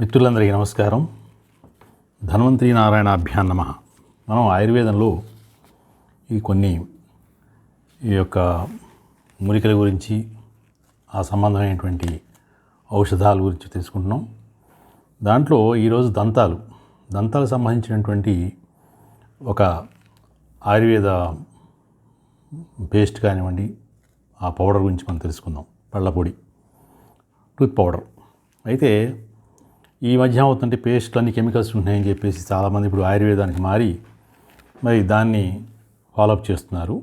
మిత్రులందరికీ నమస్కారం. ధన్వంతరి నారాయణాభ్యాన్ నమ. మనం ఆయుర్వేదంలో ఈ కొన్ని ఈ యొక్క మూలికల గురించి ఆ సంబంధమైనటువంటి ఔషధాల గురించి తెలుసుకుంటున్నాం. దాంట్లో ఈరోజు దంతాలు దంతాలకు సంబంధించినటువంటి ఒక ఆయుర్వేద పేస్ట్ కానివ్వండి ఆ పౌడర్ గురించి మనం తెలుసుకుందాం. పళ్ళ పొడి టూత్ పౌడర్. అయితే ఈ మధ్య అవుతుంటే పేస్ట్లు అన్ని కెమికల్స్ ఉంటున్నాయని చెప్పేసి చాలామంది ఇప్పుడు ఆయుర్వేదానికి మారి మరి దాన్ని ఫాలోఅప్ చేస్తున్నారు.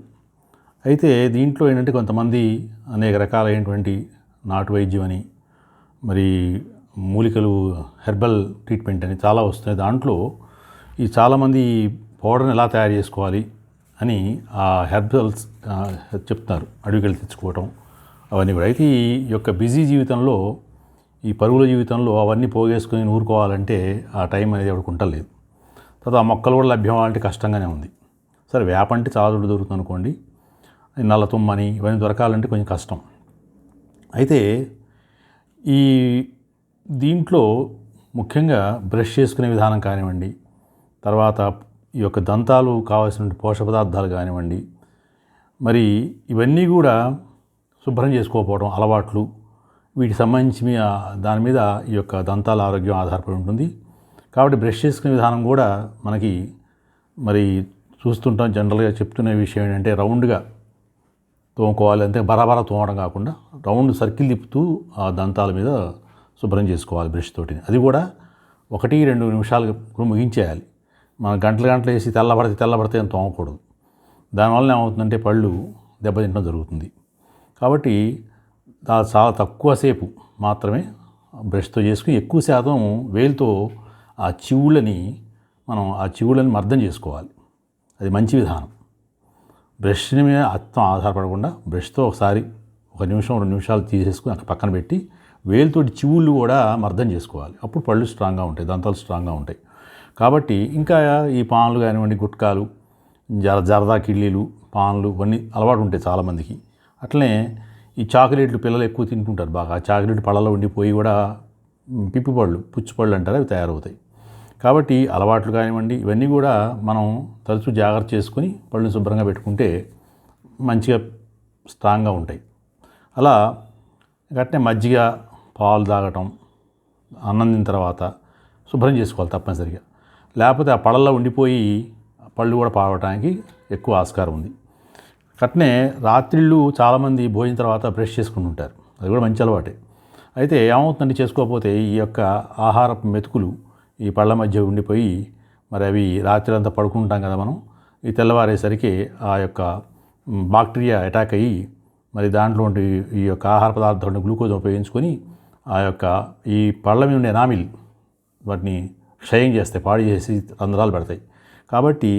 అయితే దీంట్లో ఏంటంటే కొంతమంది అనేక రకాలైనటువంటి నాటు వైద్యం అని మరి మూలికలు హెర్బల్ ట్రీట్మెంట్ అని చాలా వస్తున్నాయి. దాంట్లో ఈ చాలామంది పౌడర్ని ఎలా తయారు చేసుకోవాలి అని ఆ హెర్బల్స్ చెప్తున్నారు. అడవికి తెచ్చుకోవటం అవన్నీ కూడా. అయితే ఈ యొక్క బిజీ జీవితంలో ఈ పరుగుల జీవితంలో అవన్నీ పోగేసుకొని ఊరుకోవాలంటే ఆ టైం అనేది ఎవరికి ఉండలేదు తర్వాత ఆ మొక్కలు కూడా లభ్యం అవ్వాలంటే కష్టంగానే ఉంది. సరే వేప అంటే చాలా దొరుకుతుంది అనుకోండి. నల్ల తుమ్మని ఇవన్నీ దొరకాలంటే కొంచెం కష్టం. అయితే ఈ దీంట్లో ముఖ్యంగా బ్రష్ చేసుకునే విధానం కానివ్వండి తర్వాత ఈ యొక్క దంతాలు కావాల్సిన పోషక పదార్థాలు కానివ్వండి మరి ఇవన్నీ కూడా శుభ్రం చేసుకోకపోవడం అలవాట్లు వీటికి సంబంధించి దాని మీద ఈ యొక్క దంతాల ఆరోగ్యం ఆధారపడి ఉంటుంది. కాబట్టి బ్రష్ చేసుకునే విధానం కూడా మనకి మరి చూస్తుంటాం జనరల్గా చెప్తున్న విషయం ఏంటంటే రౌండ్గా తోముకోవాలి. అంతే బరాబరా తోమడం కాకుండా రౌండ్ సర్కిల్ తిప్పుతూ ఆ దంతాల మీద శుభ్రం చేసుకోవాలి బ్రష్ తోటి అది కూడా ఒకటి రెండు నిమిషాలు ముగించేయాలి. మనం గంటలు గంటలు వేసి తెల్లబడితే తెల్లబడితే అని తోమకూడదు. దానివల్ల ఏమవుతుందంటే పళ్ళు దెబ్బతింటడం జరుగుతుంది. కాబట్టి చాలా తక్కువసేపు మాత్రమే బ్రష్తో చేసుకుని ఎక్కువ శాతం వేలుతో ఆ చివుళ్ళని మనం ఆ చివుళ్ళని మర్దం చేసుకోవాలి. అది మంచి విధానం. బ్రష్ మీద అత్తం ఆధారపడకుండా బ్రష్తో ఒకసారి ఒక నిమిషం రెండు నిమిషాలు తీసేసుకుని అక్కడ పక్కన పెట్టి వేలుతోటి చివుళ్ళు కూడా మర్దం చేసుకోవాలి. అప్పుడు పళ్ళు స్ట్రాంగ్గా ఉంటాయి దంతాలు స్ట్రాంగ్గా ఉంటాయి. కాబట్టి ఇంకా ఈ పాన్లు కానివ్వండి గుట్కాలు జర జరదా కిళ్ళీలు పాన్లు ఇవన్నీ అలవాటు ఉంటాయి చాలామందికి. అట్లనే ఈ చాక్లెట్లు పిల్లలు ఎక్కువ తింటుంటారు బాగా. ఆ చాక్లెట్ పళ్ళలో ఉండిపోయి కూడా పిప్పిపళ్ళు పుచ్చిపళ్ళు అంటారు అవి తయారవుతాయి. కాబట్టి అలవాట్లు కానివ్వండి ఇవన్నీ కూడా మనం తరచూ జాగ్రత్త చేసుకొని పళ్ళని శుభ్రంగా పెట్టుకుంటే మంచిగా స్ట్రాంగ్గా ఉంటాయి. అలా గట్నే మజ్జిగ పాలు తాగటం అన్నం తిన్న తర్వాత శుభ్రం చేసుకోవాలి తప్పనిసరిగా. లేకపోతే ఆ పళ్ళల్లో ఉండిపోయి పళ్ళు కూడా పాడటానికి ఎక్కువ ఆస్కారం ఉంది. అట్నే రాత్రిళ్ళు చాలామంది భోజనం తర్వాత బ్రష్ చేసుకుంటుంటారు అది కూడా మంచి అలవాటే. అయితే ఏమవుతుందంటే చేసుకోకపోతే ఈ యొక్క ఆహారపు మెతుకులు ఈ పళ్ళ మధ్య ఉండిపోయి మరి అవి రాత్రి అంతా పడుకుంటాం కదా మనం. ఈ తెల్లవారేసరికి ఆ యొక్క బాక్టీరియా అటాక్ అయ్యి మరి దాంట్లో ఈ యొక్క ఆహార పదార్థాలను గ్లూకోజ్ ఉపయోగించుకొని ఆ యొక్క ఈ పళ్ళ మీద ఉండే ఎనామిల్ వాటిని క్షయం చేస్తాయి పాడు చేసి రంధ్రాలు పెడతాయి. కాబట్టి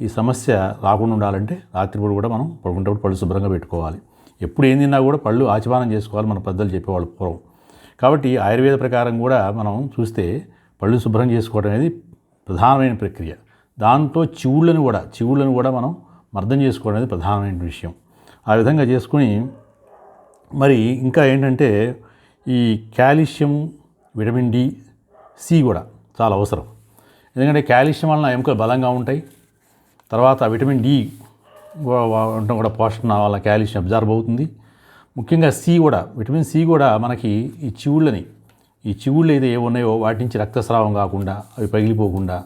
ఈ సమస్య రాకుండా ఉండాలంటే రాత్రిపూట కూడా మనం పడుకుంటప్పుడు పళ్ళు శుభ్రంగా పెట్టుకోవాలి. ఎప్పుడు ఏం తిన్నా కూడా పళ్ళు ఆచమానం చేసుకోవాలి మన పెద్దలు చెప్పేవాళ్ళు పూర్వం. కాబట్టి ఆయుర్వేద ప్రకారం కూడా మనం చూస్తే పళ్ళు శుభ్రం చేసుకోవడం అనేది ప్రధానమైన ప్రక్రియ. దాంట్లో చివుళ్ళను కూడా చివుళ్ళను కూడా మనం మర్దం చేసుకోవడం అనేది ప్రధానమైన విషయం. ఆ విధంగా చేసుకుని మరి ఇంకా ఏంటంటే ఈ కాల్షియం విటమిన్ డి సి కూడా చాలా అవసరం. ఎందుకంటే కాల్షియం వలన ఎముకలు బలంగా ఉంటాయి. తర్వాత విటమిన్ డి కూడా ఉండటం కూడా పోషణ వల్ల కాల్షియం అబ్జార్బ్ అవుతుంది. ముఖ్యంగా సి కూడా విటమిన్ సి కూడా మనకి ఈ చివుళ్ళని ఈ చివుళ్ళు అయితే ఏ ఉన్నాయో వాటి నుంచి రక్తస్రావం కాకుండా అవి పగిలిపోకుండా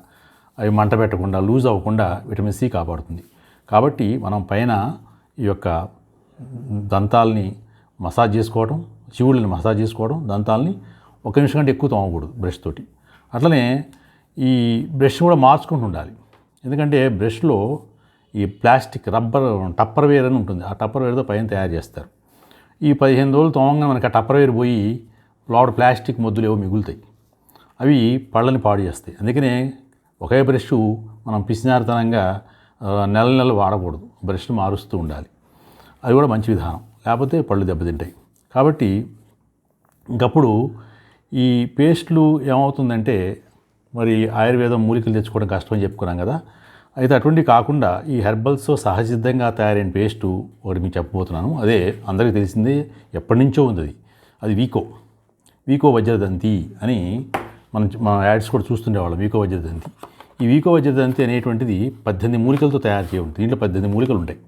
అవి మంట పెట్టకుండా లూజ్ అవ్వకుండా విటమిన్ సి కాపాడుతుంది. కాబట్టి మనం పైన ఈ యొక్క దంతాల్ని మసాజ్ చేసుకోవడం చివుళ్ళని మసాజ్ చేసుకోవడం దంతాల్ని ఒక నిమిషం కంటే ఎక్కువ తోమకూడదు బ్రష్ తోటి. అట్లనే ఈ బ్రష్ కూడా మార్చుకుంటూ ఉండాలి. ఎందుకంటే బ్రష్లో ఈ ప్లాస్టిక్ రబ్బర్ టప్పర్ వేర్ అని ఉంటుంది. ఆ టప్పర్ వేర్తో పైన తయారు చేస్తారు. ఈ పదిహేను రోజులు తోమంగా మనకి ఆ టప్పర్ వేర్ పోయి లోపల ప్లాస్టిక్ మొద్దులు ఏవో మిగులుతాయి. అవి పళ్ళని పాడు చేస్తాయి. అందుకనే ఒకే బ్రష్ మనం పిసినారితనంగా నెల నెల వాడకూడదు. బ్రష్ను మారుస్తూ ఉండాలి. అది కూడా మంచి విధానం. లేకపోతే పళ్ళు దెబ్బతింటాయి. కాబట్టి ఇంకప్పుడు ఈ పేస్ట్లు ఏమవుతుందంటే మరి ఆయుర్వేదం మూలికలు తెచ్చుకోవడం కష్టం అని చెప్పుకున్నాం కదా. అయితే అటువంటి కాకుండా ఈ హెర్బల్స్ సహజసిద్ధంగా తయారైన పేస్టు ఒకటి మీకు చెప్పబోతున్నాను. అదే అందరికీ తెలిసిందే ఎప్పటి నుంచో ఉంది అది. అది వీకో. వీకో వజ్రదంతి అని మనం మన యాడ్స్ కూడా చూస్తుండేవాళ్ళం వీకో వజ్రదంతి. ఈ వీకో వజ్రదంతి అనేటువంటిది పద్దెనిమిది మూలికలతో తయారు చేయ ఉంటుంది దీంట్లో పద్దెనిమిది మూలికలు ఉంటాయి.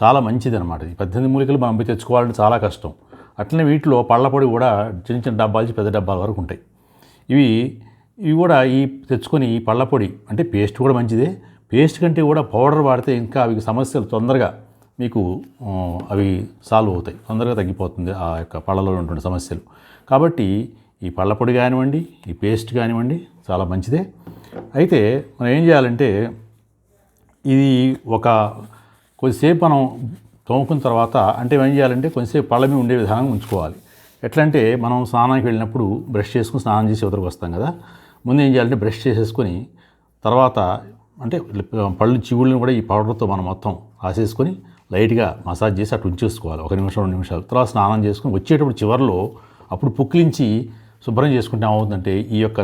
చాలా మంచిది అనమాట ఈ పద్దెనిమిది మూలికలు మనం పోయి తెచ్చుకోవాలంటే చాలా కష్టం. అట్లనే వీటిలో పళ్ళ పొడి కూడా చిన్న చిన్న డబ్బాలు పెద్ద డబ్బాల వరకు ఉంటాయి. ఇవి ఇవి కూడా ఈ తెచ్చుకొని ఈ పళ్ళ పొడి అంటే పేస్ట్ కూడా మంచిదే. పేస్ట్ కంటే కూడా పౌడర్ వాడితే ఇంకా అవి సమస్యలు తొందరగా మీకు అవి సాల్వ్ అవుతాయి. తొందరగా తగ్గిపోతుంది ఆ యొక్క పళ్ళలో ఉన్నటువంటి సమస్యలు. కాబట్టి ఈ పళ్ళ పొడి కానివ్వండి ఈ పేస్ట్ కానివ్వండి చాలా మంచిదే. అయితే మనం ఏం చేయాలంటే ఇది ఒక కొద్దిసేపు మనం తోముకున్న తర్వాత అంటే ఏం చేయాలంటే కొంచెంసేపు పళ్ళ మీద ఉండే విధానం ఉంచుకోవాలి. ఎట్లా అంటే మనం స్నానానికి వెళ్ళినప్పుడు బ్రష్ చేసుకుని స్నానం చేసి ఇవతలకు వస్తాం కదా. ముందు ఏం చేయాలంటే బ్రష్ చేసేసుకొని తర్వాత అంటే పళ్ళు చిగుళ్ళని కూడా ఈ పౌడర్తో మనం మొత్తం రాసేసుకొని లైట్గా మసాజ్ చేసి అటు ఉంచేసుకోవాలి. ఒక నిమిషం రెండు నిమిషాలు. తర్వాత స్నానం చేసుకొని వచ్చేటప్పుడు చివరిలో అప్పుడు పుక్కిలించి శుభ్రం చేసుకుంటే ఏమవుతుందంటే ఈ యొక్క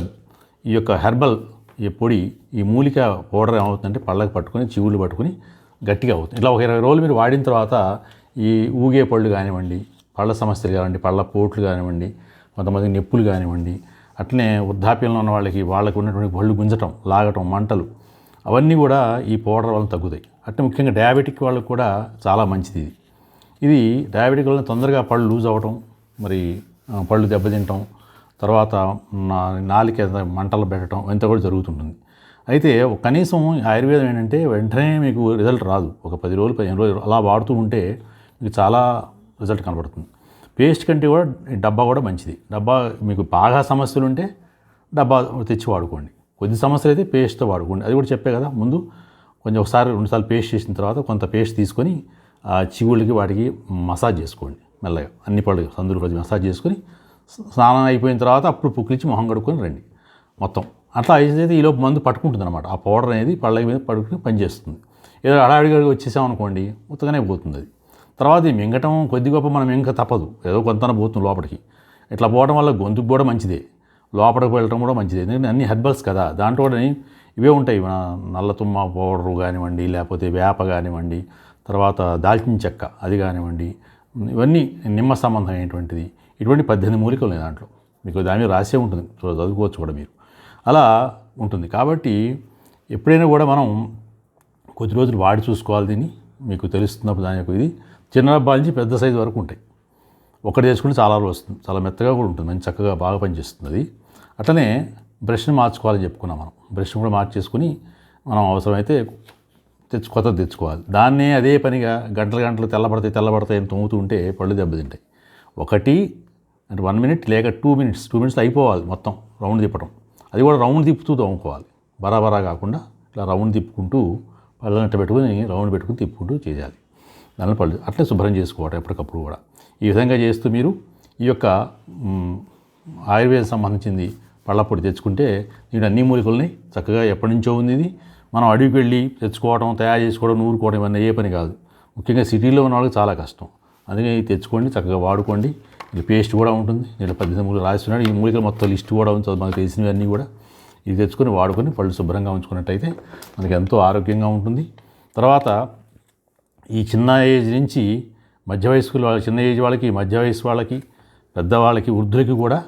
ఈ యొక్క హెర్బల్ ఈ పొడి ఈ మూలిక పౌడర్ ఏమవుతుందంటే పళ్ళకి పట్టుకొని చివుళ్ళు పట్టుకొని గట్టిగా అవుతుంది. ఇట్లా ఒక ఇరవై రోజులు మీరు వాడిన తర్వాత ఈ ఊగే పళ్ళు కానివ్వండి పళ్ళ సమస్యలు కానివ్వండి పళ్ళ పోట్లు కానివ్వండి కొంతమంది నొప్పులు కానివ్వండి అట్లనే వృద్ధాప్యంలో ఉన్న వాళ్ళకి వాళ్ళకి ఉన్నటువంటి పళ్ళు గుంజటం లాగటం మంటలు అవన్నీ కూడా ఈ పౌడర్ వలన తగ్గుతాయి. అట్లా ముఖ్యంగా డయాబెటిక్ వాళ్ళకి కూడా చాలా మంచిది ఇది. ఇది డయాబెటిక్ వల్ల తొందరగా పళ్ళు లూజ్ అవ్వటం మరి పళ్ళు దెబ్బతింటం తర్వాత నాలిక మంటలు పెట్టడం ఇంత కూడా జరుగుతుంటుంది. అయితే కనీసం ఆయుర్వేదం ఏంటంటే వెంటనే మీకు రిజల్ట్ రాదు. ఒక పది రోజులు పదిహేను రోజులు అలా వాడుతూ ఉంటే మీకు చాలా రిజల్ట్ కనబడుతుంది. పేస్ట్ కంటే కూడా డబ్బా కూడా మంచిది. డబ్బా మీకు బాగా సమస్యలు ఉంటే డబ్బా తెచ్చి వాడుకోండి. కొద్ది సమస్యలు అయితే పేస్ట్తో వాడుకోండి. అది కూడా చెప్పే కదా ముందు కొంచెం ఒకసారి రెండుసార్లు పేస్ట్ చేసిన తర్వాత కొంత పేస్ట్ తీసుకొని ఆ చిగుళ్ళకి వాటికి మసాజ్ చేసుకోండి మెల్లగా. అన్ని పళ్ళు సందులు కొద్దిగా మసాజ్ చేసుకొని స్నానం అయిపోయిన తర్వాత అప్పుడు పుక్కిలిచ్చి మొహం కడుక్కొని రండి మొత్తం. అట్లా అయితే ఈలోపు మందు పట్టుకుంటుంది అనమాట ఆ పౌడర్ అనేది పళ్ళ మీద పడుకుని పనిచేస్తుంది. ఏదో అడావిడిగా వచ్చేసామనుకోండి ఉత్తగానే పోతుంది అది. తర్వాత ఈ మింగటం కొద్ది గొప్ప మనం ఇంకా తప్పదు. ఏదో కొంత పోతుంది లోపలికి. ఇట్లా పోవడం వల్ల గొంతుకు కూడా మంచిదే. లోపలికి వెళ్ళటం కూడా మంచిదే. ఎందుకంటే అన్ని హెర్బల్స్ కదా. దాంట్లో కూడా ఇవే ఉంటాయి. మన నల్ల తుమ్మ పౌడరు కానివ్వండి లేకపోతే వేప కానివ్వండి తర్వాత దాల్చిన చెక్క అది కానివ్వండి. ఇవన్నీ నిమ్మ సంబంధమైనటువంటిది. ఇటువంటి పద్దెనిమిది మూలికలు ఉన్నాయి దాంట్లో. మీకు దాని మీద రాసే ఉంటుంది. చదువుకోవచ్చు కూడా మీరు. అలా ఉంటుంది. కాబట్టి ఎప్పుడైనా కూడా మనం కొద్ది రోజులు వాడి చూసుకోవాలి దీన్ని. మీకు తెలుస్తున్నప్పుడు దాని యొక్క ఇది. చిన్న డబ్బాల నుంచి పెద్ద సైజు వరకు ఉంటాయి. ఒకటి చేసుకుంటే చాలా రోజులు వస్తుంది. చాలా మెత్తగా కూడా ఉంటుంది. మంచి చక్కగా బాగా పనిచేస్తుంది అది. అట్లనే బ్రష్ని మార్చుకోవాలని చెప్పుకున్నాం మనం. బ్రష్ని కూడా మార్చేసుకుని మనం అవసరమైతే తెచ్చు కొత్తది తెచ్చుకోవాలి. దాన్నే అదే పనిగా గంటలు గంటలు తెల్లబడతాయి తెల్లబడతాయి అని తోముతూ ఉంటే పళ్ళు దెబ్బతింటాయి. ఒకటి అంటే వన్ మినిట్ లేక టూ మినిట్స్ టూ మినిట్స్ అయిపోవాలి మొత్తం రౌండ్ తిప్పడం అది కూడా రౌండ్ తిప్పుతూ తోముకోవాలి. బరాబరా కాకుండా ఇలా రౌండ్ తిప్పుకుంటూ పళ్ళనట్టు పెట్టుకుని రౌండ్ పెట్టుకుని తిప్పుకుంటూ చేయాలి. దానిలో పళ్ళు అట్లే శుభ్రం చేసుకోవటం ఎప్పటికప్పుడు కూడా. ఈ విధంగా చేస్తూ మీరు ఈ యొక్క ఆయుర్వేదం సంబంధించింది పళ్ళ పొడి తెచ్చుకుంటే నేను అన్ని మూలికల్ని చక్కగా ఎప్పటి నుంచో ఉంది ఇది. మనం అడవికి వెళ్ళి తెచ్చుకోవడం తయారు చేసుకోవడం నూరుకోవడం ఇవన్నీ ఏ పని కాదు. ముఖ్యంగా సిటీలో ఉన్న వాళ్ళకి చాలా కష్టం. అందుకే ఇది తెచ్చుకోండి చక్కగా వాడుకోండి. ఇది పేస్ట్ కూడా ఉంటుంది. నేను పద్దెనిమిది మూలికలు రాస్తున్నాడు. ఈ మూలికలు మొత్తం లిస్ట్ కూడా ఉంటుంది మనకు తెలిసినవన్నీ కూడా. ఇది తెచ్చుకొని వాడుకొని పళ్ళు శుభ్రంగా ఉంచుకున్నట్టయితే మనకి ఎంతో ఆరోగ్యంగా ఉంటుంది. తర్వాత ఈ చిన్న ఏజ్ నుంచి మధ్య వయస్కుల వాళ్ళ చిన్న ఏజ్ వాళ్ళకి మధ్య వయసు వాళ్ళకి పెద్దవాళ్ళకి వృద్ధులకి కూడా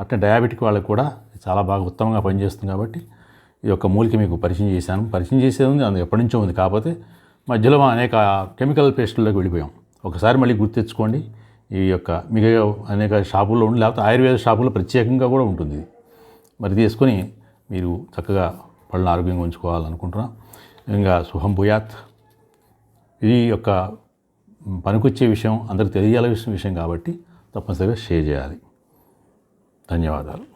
అట్లా డయాబెటిక్ వాళ్ళకి కూడా చాలా బాగా ఉత్తమంగా పనిచేస్తుంది కాబట్టి ఈ యొక్క మూలిక మీకు పరిచయం చేశాను. పరిచయం చేసేది ఉంది అది ఎప్పటి నుంచో ఉంది. కాకపోతే మధ్యలో అనేక కెమికల్ పేస్టుల్లోకి వెళ్ళిపోయాం. ఒకసారి మళ్ళీ గుర్తు తెచ్చుకోండి ఈ యొక్క మిగతా అనేక షాపుల్లో ఉండి లేకపోతే ఆయుర్వేద షాపుల్లో ప్రత్యేకంగా కూడా ఉంటుంది. ఇది మరి తీసుకొని మీరు చక్కగా పళ్ళను ఆరోగ్యంగా ఉంచుకోవాలనుకుంటున్నాం. ఇంకా శుభం భూయాత్. ఈ యొక్క పనికొచ్చే విషయం అందరికి తెలియాల్సిన విషయం కాబట్టి తప్పనిసరిగా షేర్ చేయాలి. ధన్యవాదాలు.